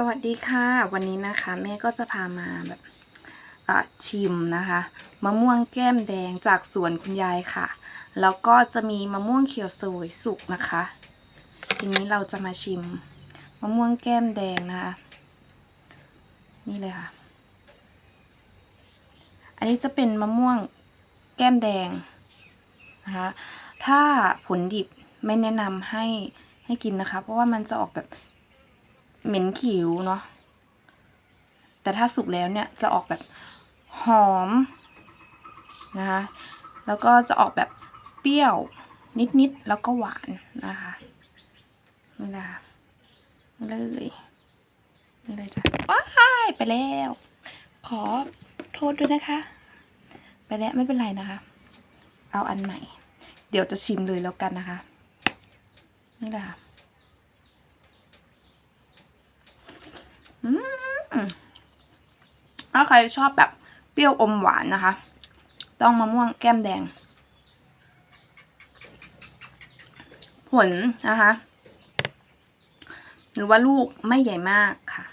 สวัสดีค่ะ วันนี้นะคะแม่ก็จะพามาแบบชิมนะคะมะม่วงแก้มแดงจากสวนคุณยายค่ะ แล้วก็จะมีมะม่วงเขียวสวยสุกนะคะ ทีนี้เราจะมาชิมมะม่วงแก้มแดงนะคะนี่เลยค่ะ อันนี้จะเป็นมะม่วงแก้มแดงนะคะถ้าผลดิบไม่แนะนำให้ให้กินนะคะ เพราะว่ามันจะออกแบบ เหม็นขิวเนาะแต่ถ้าสุกแล้วเนี่ยจะออกแบบหอมนะคะแล้วก็จะออกแบบเปรี้ยวนิดๆแล้วก็หวานนะคะนี่นะคะเลยเลยจ้ะว้ายไปแล้ว ขอโทษด้วยนะคะ ไปแล้วไม่เป็นไรนะคะ เอาอันใหม่ เดี๋ยวจะชิมเลยแล้วกันนะคะ นี่แหละค่ะ อืม ถ้าใครชอบแบบเปรี้ยวอมหวานนะคะ ต้องมะม่วงแก้มแดง ผลนะคะ หรือว่าลูกไม่ใหญ่มากค่ะ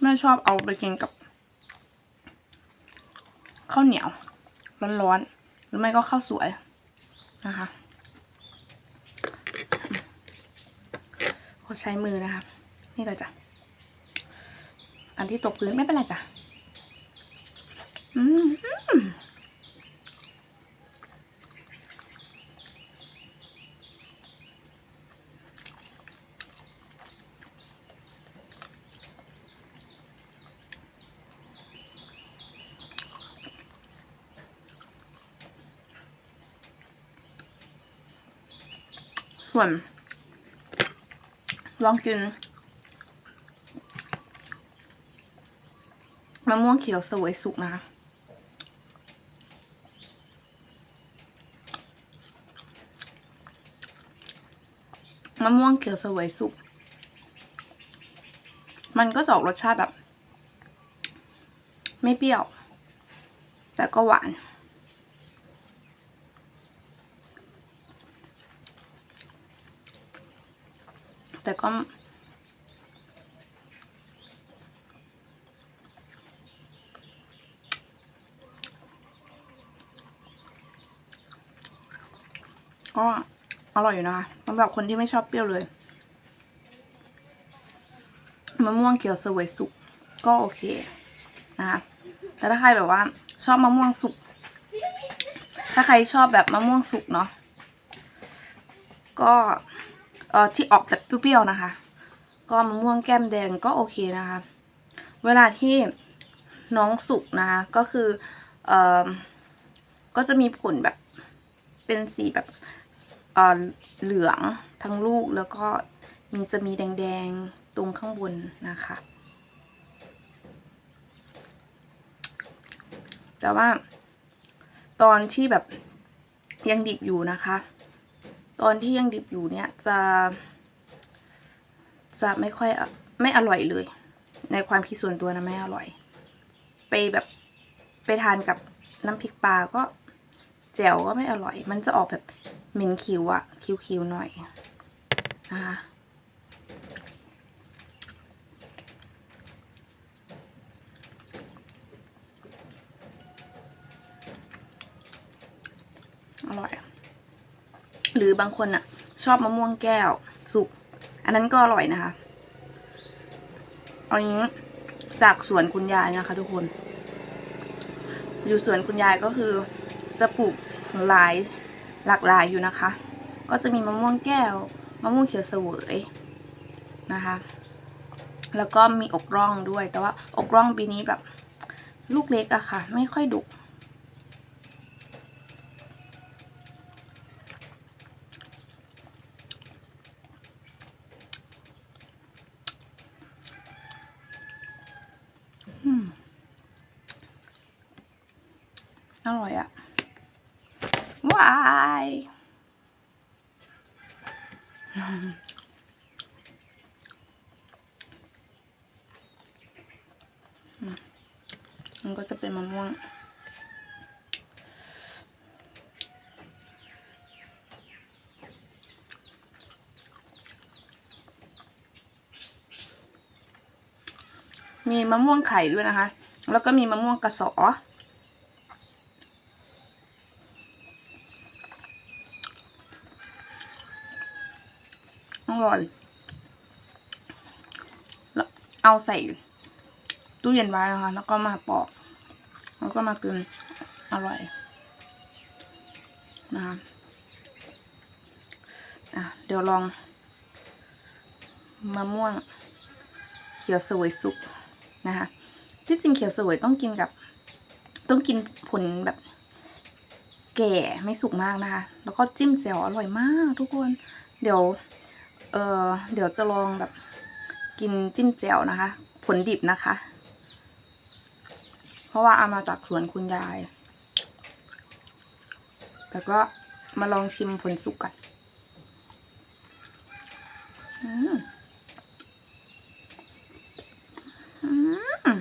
แม่ชอบเอาไปกินกับ ข้าวเหนียว ร้อนๆหรือไม่ก็ข้าวสวยนะคะขอใช้มือนะคะ นี่เลยจ้ะ อันที่ตกพื้นไม่เป็นไรจ้ะ อืม ส่วน ลองกินมะม่วงเขียวสวยสุกนะคะมะม่วงเขียวสวยสุก มันก็จะออกรสชาติแบบ ไม่เปรี้ยว แต่ก็หวาน แต่ก็ ก็อร่อยอยู่นะคะสำหรับคนที่ไม่ชอบเปรี้ยวเลยมะม่วงเขียวเสวยสุกก็โอเคนะคะแต่ถ้าใครแบบว่า ชอบมะม่วงสุก ถ้าใครชอบแบบมะม่วงสุกเนาะก็ เออที่ออกแบบเปรี้ยวๆนะคะ ก็มะม่วงแก้มแดงก็โอเคนะคะ เวลาที่น้องสุกนะคะ ก็คือเออก็จะมีผลแบบเป็นสีแบบเออเหลืองทั้งลูกแล้วก็มีจะมีแดงๆตรงข้างบนนะคะ แต่ว่าตอนที่แบบยังดิบอยู่นะคะ ตอนที่ยังดิบอยู่เนี่ยจะจะไม่ค่อยไม่อร่อยเลย ในความคิดส่วนตัวนะไม่อร่อย ไปแบบไปทานกับน้ำพริกปลาก็แจ่วก็ไม่อร่อย มันจะออกแบบเหม็นคิวอะคิวๆหน่อยนะคะอร่อย หรือบางคนอะชอบมะม่วงแก้ว สุก อันนั้นก็อร่อยนะคะเอางนี้จากสวนคุณยายนะคะ ทุกคน อยู่สวนคุณยายก็คือ จะปลูกหลายหลากหลายอยู่นะคะ ก็จะมีมะม่วงแก้วมะม่วงเขียวเสวยนะคะ แล้วก็มีอกร่องด้วย แต่ว่าอกร่องปีนี้แบบ ลูกเล็กอะค่ะ ไม่ค่อยดุ อืม อร่อยอะวายมันก็จะเป็นมะม่วงมีมะม่วงไข่ด้วยนะคะ แล้วก็มีมะม่วงกระสอ อร่อยแล้วเอาใส่ตู้เย็นไว้นะคะ แล้วก็มาปอก แล้วก็มากินอร่อยนะคะอะเดี๋ยวลองมะม่วงเขียวสวยสุกนะคะที่จริงเขียวสวยต้องกินกับ ต้องกินผลแบบแก่ไม่สุกมากนะคะ แล้วก็จิ้มแจ่วอร่อยมากทุกคน เดี๋ยว เออเดี๋ยวจะลองแบบกินจิ้มแจ่วนะคะ ผลดิบนะคะ เพราะว่าเอามาจากสวนคุณยาย แต่ก็มาลองชิมผลสุกกันอืมอืม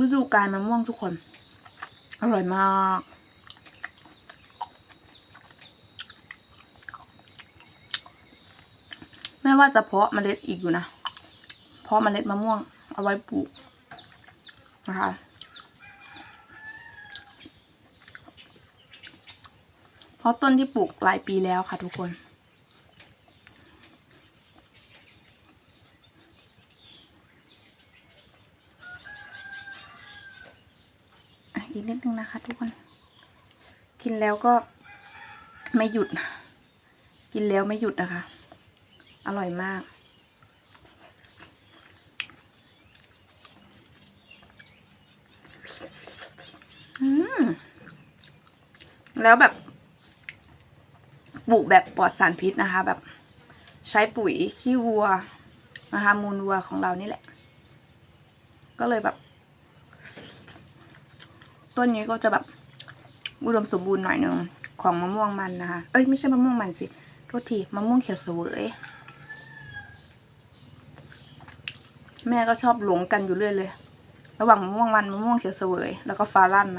ฤดูกาลมะม่วงทุกคน อร่อยมาก แม่ว่าจะเพาะเมล็ดอีกอยู่นะ เพาะเมล็ดมะม่วงเอาไว้ปลูกนะคะเพราะต้นที่ปลูกหลายปีแล้วค่ะทุกคน อีกนิดนึงนะคะทุกคน กินแล้วก็ไม่หยุด กินแล้วไม่หยุดนะคะ อร่อยมาก อืม แล้วแบบปลูกแบบปลอดสารพิษนะคะ แบบใช้ปุ๋ยขี้วัวนะคะมูลวัวของเรานี่แหละ ก็เลยแบบ ต้นนี้ก็จะแบบอุดมสมบูรณ์หน่อยหนึ่งของมะม่วงมันนะคะ เอ้ยไม่ใช่มะม่วงมันสิ โทษทีมะม่วงเขียวเสวย แม่ก็ชอบหลงกันอยู่เรื่อยเลย ระหว่างมะม่วงวันมะม่วงเขียวเสวย แล้วก็ฟ้าลั่นนะ